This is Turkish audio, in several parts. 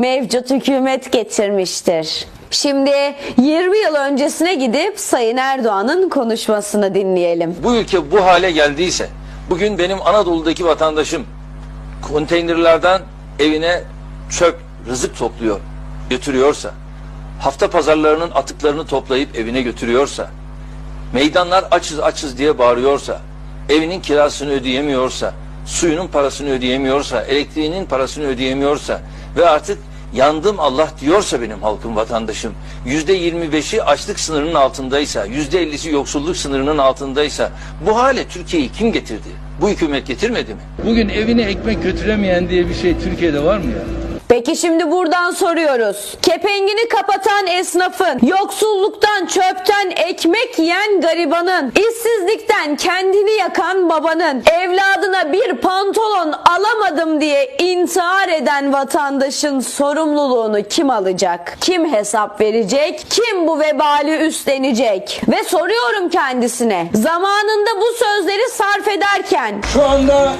mevcut hükümet getirmiştir. Şimdi 20 yıl öncesine gidip Sayın Erdoğan'ın konuşmasını dinleyelim. bu ülke bu hale geldiyse bugün benim Anadolu'daki vatandaşım konteynerlerden evine çöp, rızık topluyor, götürüyorsa, hafta pazarlarının atıklarını toplayıp evine götürüyorsa, meydanlar açız açız diye bağırıyorsa, evinin kirasını ödeyemiyorsa, suyunun parasını ödeyemiyorsa, elektriğinin parasını ödeyemiyorsa ve artık yandım Allah diyorsa benim halkım vatandaşım yüzde yirmi beşi açlık sınırının altındaysa yüzde ellisi yoksulluk sınırının altındaysa bu hale Türkiye'yi kim getirdi? Bu hükümet getirmedi mi? Bugün evine ekmek götüremeyen diye bir şey Türkiye'de var mı ya? Peki şimdi buradan soruyoruz. Kepengini kapatan esnafın, yoksulluktan, çöpten ekmek yiyen garibanın, işsizlikten kendini yakan babanın, evladına bir pantolon alamadım diye intihar eden vatandaşın sorumluluğunu kim alacak? Kim hesap verecek? Kim bu vebali üstlenecek? Ve soruyorum kendisine. Zamanında bu sözleri sarf ederken Şu anda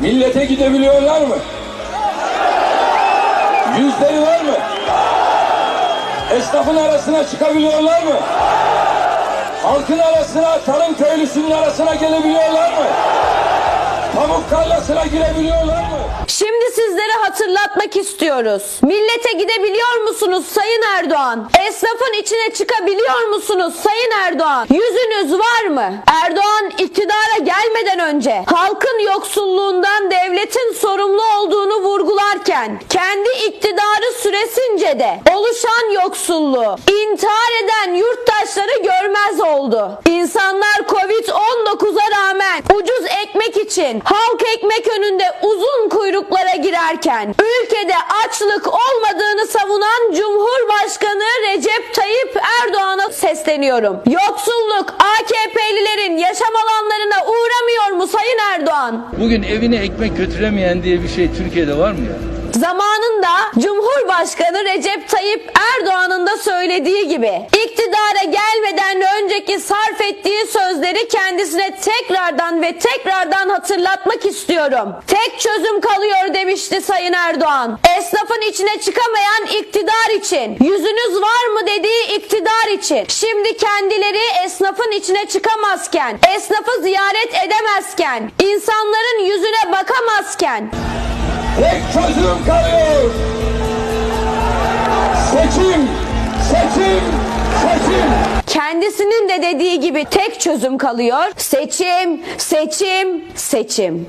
millete gidebiliyorlar mı? Yüzleri var mı? Esnafın arasına çıkabiliyorlar mı? Halkın arasına, tarım köylüsünün arasına gelebiliyorlar mı? Pamuk tarlasına girebiliyorlar mı? Şimdi sizlere hatırlatmak istiyoruz. Millete gidebiliyor musunuz Sayın Erdoğan? Esnafın içine çıkabiliyor musunuz Sayın Erdoğan? Yüzünüz var mı? Erdoğan iktidara gelmeden önce halkın yoksulluğundan devletin sorumlu olduğunu vurgularken kendi iktidarı süresince de oluşan yoksulluğu intihar eden yurttaşları görmez oldu. İnsanlar Covid-19'a rağmen ucuz ekmek için halk ekmek önünde uzun kuyruklara girerken ülkede açlık olmadığını savunan Cumhurbaşkanı Recep Tayyip Erdoğan'a sesleniyorum. Yoksulluk AKP'lilerin yaşam alanlarına uğramıyor mu Sayın Erdoğan? Bugün evine ekmek götüremeyen diye bir şey Türkiye'de var mı ya? Zamanında Cumhurbaşkanı Recep Tayyip Erdoğan'ın da söylediği gibi iktidara gelmeden önceki sarf ettiği sözleri kendisine tekrardan ve tekrardan hatırlatmak istiyorum. Tek çözüm kalıyor demişti Sayın Erdoğan. Esnafın içine çıkamayan iktidar için, yüzünüz var mı dediği iktidar için. Şimdi kendileri esnafın içine çıkamazken, esnafı ziyaret edemezken, insanların yüzüne bakamazken Tek çözüm kalıyor. Seçim, seçim, seçim. Kendisinin de dediği gibi tek çözüm kalıyor. Seçim, seçim, seçim.